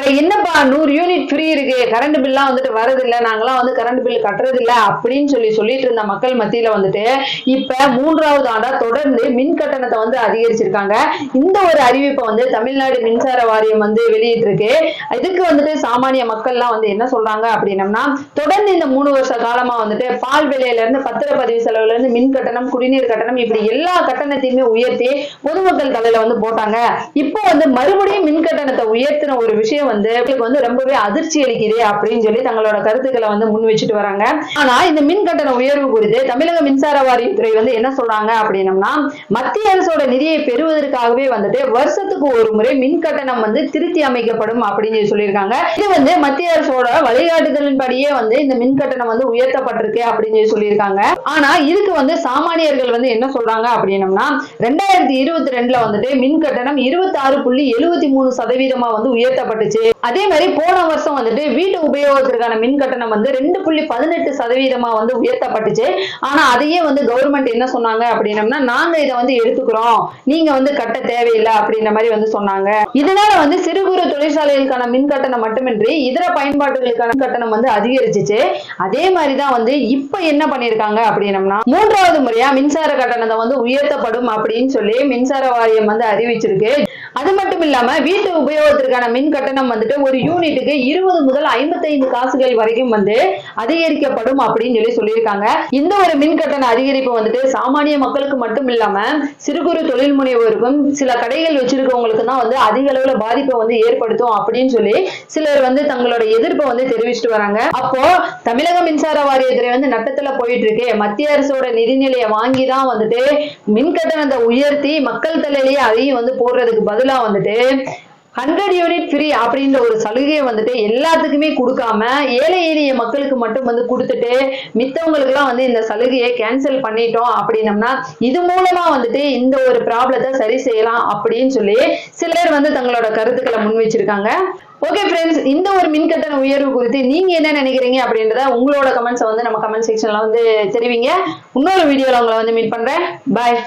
அட என்னப்பா நூறு யூனிட் ஃப்ரீ இருக்கு கரண்ட் பில்லாம் வந்துட்டு வரது இல்லை நாங்களாம் வந்து கரண்ட் பில் கட்டுறது இல்ல அப்படின்னு சொல்லி சொல்லிட்டு இருந்த மக்கள் மத்தியில வந்துட்டு இப்ப மூன்றாவது ஆண்டா தொடர்ந்து மின் கட்டணத்தை வந்து அதிகரிச்சிருக்காங்க. இந்த ஒரு அறிவிப்பை வந்து தமிழ்நாடு மின்சார வாரியம் வந்து வெளியிட்டிருக்கு. இதுக்கு வந்துட்டு சாமானிய மக்கள்லாம் வந்து என்ன சொல்றாங்க அப்படின்னம்னா தொடர்ந்து இந்த மூணு வருஷ காலமா வந்துட்டு பால் விலையில இருந்து பத்திரப்பதிவு செலவுல இருந்து மின் கட்டணம் குடிநீர் கட்டணம் இப்படி எல்லா கட்டணத்தையுமே உயர்த்தி பொதுமக்கள் தலையில வந்து போட்டாங்க. இப்போ வந்து மறுபடியும் மின் கட்டணத்தை உயர்த்தின ஒரு விஷயம் வந்து வந்து ரொம்பவே அதிர்ச்சி அளிக்குது அப்படின்னு சொல்லி தங்களோட கருத்துக்களை வந்து முன் வச்சுட்டு வராங்க. ஆனா இந்த மின் கட்டண உயர்வு குறித்து தமிழக மின்சார வாரியத்துறை வந்து என்ன சொல்றாங்க அப்படின்னம்னா மத்திய அரசோட நிதியை பெறுவதற்காகவே வந்துட்டு வருஷத்துக்கு ஒரு முறை மின் கட்டணம் வந்து திருத்தி அமைக்கப்படும் அப்படின்னு சொல்லி சொல்லியிருக்காங்க. இது வந்து மத்திய அரசோட வழிகாட்டுதலின்படியே வந்து இந்த மின் கட்டணம் வந்து உயர்த்தப்பட்டிருக்கு அப்படின்னு சொல்லி சொல்லியிருக்காங்க. ஆனா இதுக்கு வந்து சாமானியர்கள் வந்து என்ன சொல்றாங்க அப்படின்னம்னா ரெண்டாயிரத்தி இருபத்தி ரெண்டுல வந்துட்டு மின் கட்டணம் இருபத்தி ஆறு புள்ளி எழுபத்தி மூணு சதவீதமா வந்து உயர்த்தப்பட்டுச்சு. যে அதே மாதிரி போன வருஷம் வந்துட்டு வீட்டு உபயோகத்திற்கான மின் கட்டணம் வந்து ரெண்டு புள்ளி பதினெட்டு சதவீதமா வந்து உயர்த்தப்பட்டுச்சு. ஆனா அதையே வந்து கவர்மெண்ட் என்ன சொன்னாங்க அப்படின்னம்னா நாங்க இதை வந்து எடுத்துக்கிறோம். நீங்க வந்து கட்ட தேவையில்லை அப்படின்ற மாதிரி வந்து சொன்னாங்க. இதனால வந்து சிறு குறு தொழிற்சாலைகளுக்கான மின் கட்டணம் மட்டுமின்றி இதர பயன்பாடுகளுக்கான கட்டணம் வந்து அதிகரிச்சிச்சு. அதே மாதிரிதான் வந்து இப்ப என்ன பண்ணிருக்காங்க அப்படின்னம்னா மூன்றாவது முறையா மின்சார கட்டணத்தை வந்து உயர்த்தப்படும் அப்படின்னு சொல்லி மின்சார வாரியம் வந்து அறிவிச்சிருக்கு. அது மட்டும் இல்லாம வீட்டு உபயோகத்திற்கான மின் கட்டணம் வந்து சொல்லிட்டு ஒரு யூனிட்டுக்கு இருபது முதல் ஐம்பத்தைந்து காசுகள் வரைக்கும் வந்து அதிகரிக்கப்படும் அப்படின்னு சொல்லி சொல்லியிருக்காங்க. இந்த ஒரு மின் கட்டண அதிகரிப்பு வந்துட்டு சாமானிய மக்களுக்கு மட்டும் இல்லாம சிறு குறு தொழில் முனைவோருக்கும் சில கடைகள் வச்சிருக்கவங்களுக்கு தான் வந்து அதிக அளவுல பாதிப்பை வந்து ஏற்படுத்தும் அப்படின்னு சொல்லி சிலர் வந்து தங்களோட எதிர்ப்பை வந்து தெரிவிச்சுட்டு வராங்க. அப்போ தமிழக மின்சார வாரியத்துறை வந்து நட்டத்துல போயிட்டு இருக்கு. மத்திய அரசோட நிதிநிலையை வாங்கி தான் வந்துட்டு மின் கட்டணத்தை உயர்த்தி மக்கள் தலையிலேயே அதையும் வந்து போடுறதுக்கு பதிலா வந்துட்டு ஹண்ட்ரட் யூனிட் ஃப்ரீ அப்படின்ற ஒரு சலுகையை வந்துட்டு எல்லாத்துக்குமே கொடுக்காம ஏழை எளிய மக்களுக்கு மட்டும் வந்து கொடுத்துட்டு மித்தவங்களுக்குலாம் வந்து இந்த சலுகையை கேன்சல் பண்ணிட்டோம் அப்படின்னம்னா இது மூலமா வந்துட்டு இந்த ஒரு ப்ராப்ளத்தை சரி செய்யலாம் அப்படின்னு சொல்லி சிலர் வந்து தங்களோட கருத்துக்களை முன் வச்சிருக்காங்க. ஓகே ஃப்ரெண்ட்ஸ் இந்த ஒரு மின்கட்டண உயர்வு குறித்து நீங்க என்ன நினைக்கிறீங்க அப்படின்றத உங்களோட கமெண்ட்ஸை வந்து நம்ம கமெண்ட் செக்ஷன்ல வந்து தெரிவிங்க. இன்னொரு வீடியோல உங்களை வந்து மீட் பண்றேன். பாய்